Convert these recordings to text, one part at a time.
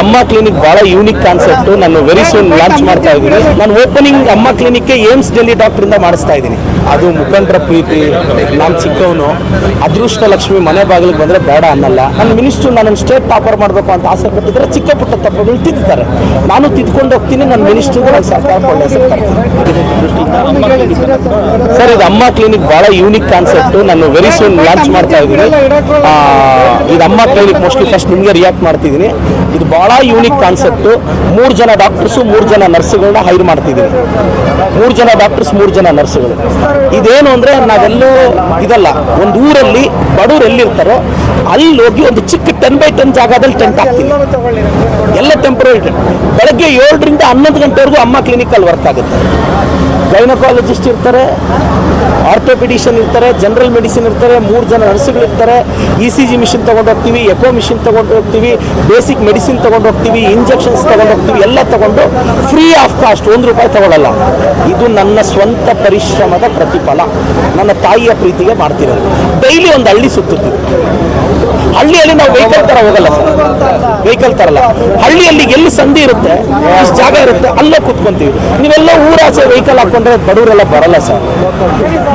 ಅಮ್ಮ ಕ್ಲಿನಿಕ್ ಬಹಳ unique concept ನಾನು ವೆರಿ ಸೂನ್ ಲಾಂಚ್ ಮಾಡ್ತಾ ಇದ್ದೀನಿ. ನಾನು ಓಪನಿಂಗ್ ಅಮ್ಮ ಕ್ಲಿನಿಕ್ಗೆ ಏಮ್ಸ್ ಡೆಲ್ಲಿ ಡಾಕ್ಟರ್ ಇಂದ ಮಾಡಿಸ್ತಾ ಇದ್ದೀನಿ. ಅದು ಮುಖಂಡರ ಪ್ರೀತಿ, ನಾನು ಚಿಕ್ಕವನು. ಅದೃಷ್ಟ ಲಕ್ಷ್ಮಿ ಮನೆ ಬಾಗಿಲಿಗೆ ಬಂದ್ರೆ ಬೇಡ ಅನ್ನಲ್ಲ. ನನ್ನ ಮಿನಿಸ್ಟ್ರು ನಾನು ಸ್ಟೇಟ್ ಟಾಪರ್ ಮಾಡಬೇಕು ಅಂತ ಆಸೆ ಪಟ್ಟಿದ್ರೆ ಚಿಕ್ಕ ಪುಟ್ಟ ತಪ್ಪುಗಳು ತಿದ್ದುತ್ತಾರೆ ನಾನು ತಿದ್ಕೊಂಡು ಹೋಗ್ತೀನಿ, ನನ್ನ ಮಿನಿಸ್ಟ್ರಿಗೆ ನಾನು ಸರ್ಕಾರ ಒಳ್ಳೆ ಸರ್, ಇದು ಅಮ್ಮ ಕ್ಲಿನಿಕ್ ಬಹಳ ಯೂನಿಕ್ ಕಾನ್ಸೆಪ್ಟ್ ನಾನು ವೆರಿ ಸೂನ್ ಲಾಂಚ್ ಮಾಡ್ತಾ ಇದ್ದೀನಿ. ಇದು ಅಮ್ಮ ಕ್ಲಿನಿಕ್ ಮೋಸ್ಟ್ಲಿ ಫಸ್ಟ್ ನಿಮಗೆ ರಿಯಾಕ್ಟ್ ಮಾಡ್ತಿದ್ದೀನಿ. ಇದು ಬಹಳ ಯೂನಿಕ್ ಕಾನ್ಸೆಪ್ಟ್ ಮೂರು ಜನ ಡಾಕ್ಟರ್ಸು ಮೂರು ಜನ ನರ್ಸ್ಗಳನ್ನ ಹೈರ್ ಮಾಡ್ತಿದ್ದೀವಿ. ಮೂರು ಜನ ಡಾಕ್ಟರ್ಸ್ ಮೂರು ಜನ ನರ್ಸ್ಗಳು ಇದೇನು ಅಂದ್ರೆ ನಾವೆಲ್ಲೂ ಇದಲ್ಲ, ಒಂದು ಊರಲ್ಲಿ ಬಡವ್ರು ಎಲ್ಲಿರ್ತಾರೋ ಅಲ್ಲಿ ಹೋಗಿ ಒಂದು ಚಿಕ್ಕ ಟೆನ್ ಬೈ ಟೆನ್ ಜಾಗದಲ್ಲಿ ಟೆಂಟ್ ಹಾಕ್ತೀವಿ. ಎಲ್ಲ ಟೆಂಪ್ರರಿ ಬೆಳಗ್ಗೆ ಏಳರಿಂದ ಹನ್ನೊಂದು ಗಂಟೆವರೆಗೂ ಅಮ್ಮ ಕ್ಲಿನಿಕಲ್ಲಿ ವರ್ಕ್ ಆಗುತ್ತೆ. ಗೈನಕಾಲಜಿಸ್ಟ್ ಇರ್ತಾರೆ ಆರ್ಥೋಪಿಡಿಷನ್ ಇರ್ತಾರೆ ಜನರಲ್ ಮೆಡಿಸಿನ್ ಇರ್ತಾರೆ, ಮೂರು ಜನ ನರ್ಸ್ಗಳು ಇರ್ತಾರೆ ಇ ಸಿ ಜಿ ಮಿಷಿನ್ ತೊಗೊಂಡು ಹೋಗ್ತೀವಿ ಎಕೋ ಮಿಷಿನ್ ತೊಗೊಂಡು ಹೋಗ್ತೀವಿ ಬೇಸಿಕ್ ಮೆಡಿಸಿನ್ ತೊಗೊಂಡು ಹೋಗ್ತೀವಿ ಇಂಜೆಕ್ಷನ್ಸ್ ತೊಗೊಂಡು ಹೋಗ್ತೀವಿ, ಎಲ್ಲ ತಗೊಂಡು ಫ್ರೀ ಆಫ್ ಕಾಸ್ಟ್ ಒಂದು ರೂಪಾಯಿ ತಗೊಳ್ಳಲ್ಲ ಇದು ನನ್ನ ಸ್ವಂತ ಪರಿಶ್ರಮದ ಪ್ರತಿಫಲ. ನನ್ನ ತಾಯಿಯ ಪ್ರೀತಿಗೆ ಮಾಡ್ತಿರೋದು. ಡೈಲಿ ಒಂದು ಹಳ್ಳಿ ಸುತ್ತುತ್ತೀವಿ. ಹಳ್ಳಿಯಲ್ಲಿ ನಾವು ವೆಹಿಕಲ್ ತರ ಹೋಗಲ್ಲ ಸರ್. ವೆಹಿಕಲ್ ತರಲ್ಲ ಹಳ್ಳಿಯಲ್ಲಿ ಎಲ್ಲಿ ಸಂಧಿ ಇರುತ್ತೆ, ಅಷ್ಟು ಜಾಗ ಇರುತ್ತೆ, ಅಲ್ಲೇ ಕುತ್ಕೊಂತೀವಿ. ನೀವೆಲ್ಲ ಊರಾಚೆ ವೆಹಿಕಲ್ ಹಾಕೊಂಡ್ರೆ ಬಡವರೆಲ್ಲ ಬರಲ್ಲ ಸರ್.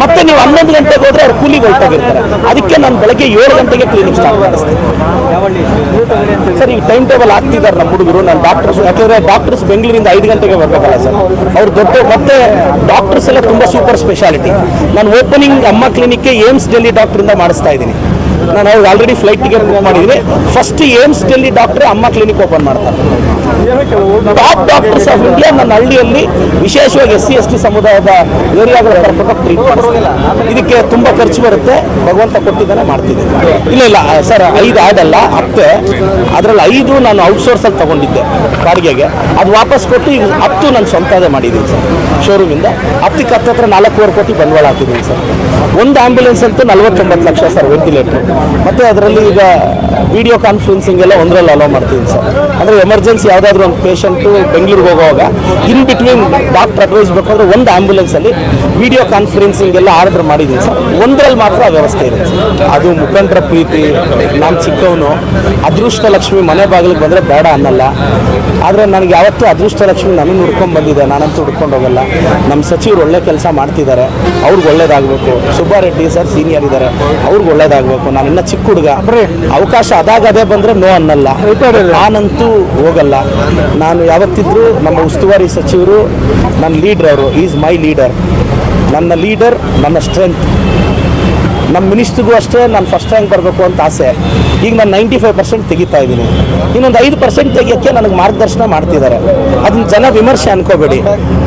ಮತ್ತೆ ನೀವು ಹನ್ನೊಂದು ಗಂಟೆಗೆ ಹೋದ್ರೆ ಅವ್ರು ಕೂಲಿ ಹೊರಟಾಗಿರ್ತಾರೆ ಅದಕ್ಕೆ ನಾನು ಬೆಳಗ್ಗೆ ಏಳು ಗಂಟೆಗೆ ಕ್ಲಿನಿಕ್ ಸ್ಟಾರ್ಟ್ ಮಾಡಿಸ್ತೀನಿ. ಸರ್, ಈಗ ಟೈಮ್ ಟೇಬಲ್ ಹಾಕ್ತಿದ್ದಾರೆ ನಮ್ಮ ಹುಡುಗರು. ನಾನು ಡಾಕ್ಟರ್ಸ್ ಯಾಕಂದ್ರೆ ಡಾಕ್ಟರ್ಸ್ ಬೆಂಗಳೂರಿಂದ ಐದು ಗಂಟೆಗೆ ಬರ್ಬೇಕಲ್ಲ ಸರ್. ಅವ್ರು ದೊಡ್ಡ ಮತ್ತೆ ಡಾಕ್ಟರ್ಸ್ ಎಲ್ಲ ತುಂಬ ಸೂಪರ್ ಸ್ಪೆಷಾಲಿಟಿ ನಾನು ಓಪನಿಂಗ್ ಅಮ್ಮ ಕ್ಲಿನಿಕ್ಗೆ ಏಮ್ಸ್ ಡೆಲ್ಲಿ ಡಾಕ್ಟರಿಂದ ಮಾಡಿಸ್ತಾ ಇದ್ದೀನಿ. ನಾನು ಅವ್ರಿಗೆ ಆಲ್ರೆಡಿ ಫ್ಲೈಟ್ ಟಿಕೆಟ್ ಬುಕ್ ಮಾಡಿದ್ದೀನಿ. ಫಸ್ಟ್ ಏಮ್ಸ್ ಡೆಲ್ಲಿ ಡಾಕ್ಟ್ರೆ ಅಮ್ಮ ಕ್ಲಿನಿಕ್ ಓಪನ್ ಮಾಡ್ತಾರೆ. ಟಾಪ್ ಡಾಕ್ಟರ್ಸ್ ಆಫ್ ಇಂಡಿಯಾ ನನ್ನ ಹಳ್ಳಿಯಲ್ಲಿ ವಿಶೇಷವಾಗಿ ಎಸ್ ಸಿ, ಎಸ್ ಟಿ ಸಮುದಾಯದ ಏರಿಯಾಗಳ ಇದಕ್ಕೆ ತುಂಬ ಖರ್ಚು ಬರುತ್ತೆ. ಭಗವಂತ ಕೊಟ್ಟಿದ್ದಾನೆ ಮಾಡ್ತಿದ್ದೀನಿ ಇಲ್ಲ ಇಲ್ಲ ಸರ್, ಐದು ಆಡಲ್ಲ ಅಲ್ಲ ಹತ್ತೆ. ಅದರಲ್ಲಿ ಐದು ನಾನು ಔಟ್ಸೋರ್ಸಲ್ಲಿ ತಗೊಂಡಿದ್ದೆ ಬಾಡಿಗೆಗೆ. ಅದು ವಾಪಸ್ ಕೊಟ್ಟು ಈಗ ಹತ್ತು ನಾನು ಸ್ವಂತದೇ ಮಾಡಿದ್ದೀನಿ, ಸರ್. ಶೋರೂಮಿಂದ ಹತ್ತಕ್ಕೆ ಹತ್ರ ನಾಲ್ಕೂವರೆ ಕೋಟಿ ಬಂಡವಾಳ ಹಾಕಿದ್ದೀನಿ, ಸರ್. ಒಂದು ಆಂಬ್ಯುಲೆನ್ಸ್ ಅಂತೂ ನಲ್ವತ್ತೊಂಬತ್ತು ಲಕ್ಷ, ಸರ್ ವೆಂಟಿಲೇಟರ್ ಮತ್ತೆ ಅದರಲ್ಲಿ ಈಗ ವಿಡಿಯೋ ಕಾನ್ಫರೆನ್ಸಿಂಗ್ ಎಲ್ಲ ಒಂದರಲ್ಲಿ ಅಲೋ ಮಾಡ್ತೀನಿ, ಸರ್. ಅಂದರೆ ಎಮರ್ಜೆನ್ಸಿ ಯಾವುದಾದ್ರೂ ಒಂದು ಪೇಷಂಟು ಬೆಂಗಳೂರಿಗೆ ಹೋಗುವಾಗ ಇನ್ ಬಿಟ್ವೀನ್ ಡಾಕ್ಟರ್ ಅಡ್ವೈಸ್ ಬೇಕಾದ್ರೆ ಒಂದು ಆ್ಯಂಬುಲೆನ್ಸಲ್ಲಿ ವಿಡಿಯೋ ಕಾನ್ಫರೆನ್ಸಿಂಗ್ ಎಲ್ಲ ಆರ್ಡರ್ ಮಾಡಿದ್ದೀನಿ ಸರ್. ಒಂದರಲ್ಲಿ ಮಾತ್ರ ವ್ಯವಸ್ಥೆ ಇರುತ್ತೆ. ಅದು ಮುಖಂಡರ ಪ್ರೀತಿ, ನಾನು ಚಿಕ್ಕವನು ಅದೃಷ್ಟ ಲಕ್ಷ್ಮಿ ಮನೆ ಬಾಗಿಲಿಗೆ ಬಂದರೆ ಬೇಡ ಅನ್ನಲ್ಲ. ಆದರೆ ನನಗೆ ಯಾವತ್ತೂ ಅದೃಷ್ಟ ಲಕ್ಷ್ಮಿ ನನಗೆ ಹುಡ್ಕೊಂಡು ಬಂದಿದೆ, ನಾನಂತೂ ಹುಡ್ಕೊಂಡು ಹೋಗಲ್ಲ. ನಮ್ಮ ಸಚಿವರು ಒಳ್ಳೆ ಕೆಲಸ ಮಾಡ್ತಿದ್ದಾರೆ, ಅವ್ರಿಗೆ ಒಳ್ಳೇದಾಗಬೇಕು. ಸುಬ್ಬಾರೆಡ್ಡಿ ಸರ್ ಸೀನಿಯರ್ ಇದ್ದಾರೆ, ಅವ್ರಿಗೆ ಒಳ್ಳೇದಾಗಬೇಕು. ನಾನು ಇನ್ನೂ ಚಿಕ್ಕ ಹುಡುಗ. ಅವಕಾಶ ಅದಾಗ ಅದೇ ಬಂದರೆ ನೋ ಅನ್ನಲ್ಲ. ನಾನಂತೂ ಹೋಗಲ್ಲ. ನಾನು ಯಾವತ್ತಿದ್ರೂ ನಮ್ಮ ಉಸ್ತುವಾರಿ ಸಚಿವರು ನನ್ನ ಲೀಡರ್ ಅವರು ಈಸ್ ಮೈ ಲೀಡರ್ ನನ್ನ ಲೀಡರ್ ನನ್ನ ಸ್ಟ್ರೆಂತ್ ನಮ್ಮ ಮಿನಿಸ್ಟ್ರಿಗೂ ಅಷ್ಟೇ ನಾನು ಫಸ್ಟ್ ರ್ಯಾಂಕ್ ಬರಬೇಕು ಅಂತ ಆಸೆ. ಈಗ ನಾನು ನೈಂಟಿ ಫೈವ್ ಪರ್ಸೆಂಟ್ ತೆಗಿತಾ ಇದ್ದೀನಿ. ಇನ್ನೊಂದು ಐದು ಪರ್ಸೆಂಟ್ ತೆಗಿಯೋಕ್ಕೆ ನನಗೆ ಮಾರ್ಗದರ್ಶನ ಮಾಡ್ತಿದ್ದಾರೆ. ಅದನ್ನ ಜನ ವಿಮರ್ಶೆ ಅನ್ಕೋಬೇಡಿ.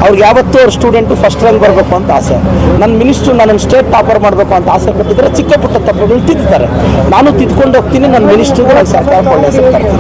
ಅವ್ರಿಗೆ ಯಾವತ್ತೂ ಅವ್ರ ಸ್ಟೂಡೆಂಟು ಫಸ್ಟ್ ರ್ಯಾಂಕ್ ಬರಬೇಕು ಅಂತ ಆಸೆ. ನನ್ನ ಮಿನಿಸ್ಟ್ರು ನನ್ನ ಸ್ಟೇಟ್ ಟಾಪರ್ ಮಾಡಬೇಕು ಅಂತ ಆಸೆ ಪಟ್ಟಿದ್ರೆ ಚಿಕ್ಕ ಪುಟ್ಟ ತಪ್ಪುಗಳು ತಿದ್ದಿದ್ದಾರೆ. ನಾನು ತಿದ್ಕೊಂಡು ಹೋಗ್ತೀನಿ, ನನ್ನ ಮಿನಿಸ್ಟ್ರಿಗೂ ನಾನು ಸರ್ಕಾರಕ್ಕೆ ಒಳ್ಳೆ ಹೆಸರು ತರ್ತೀನಿ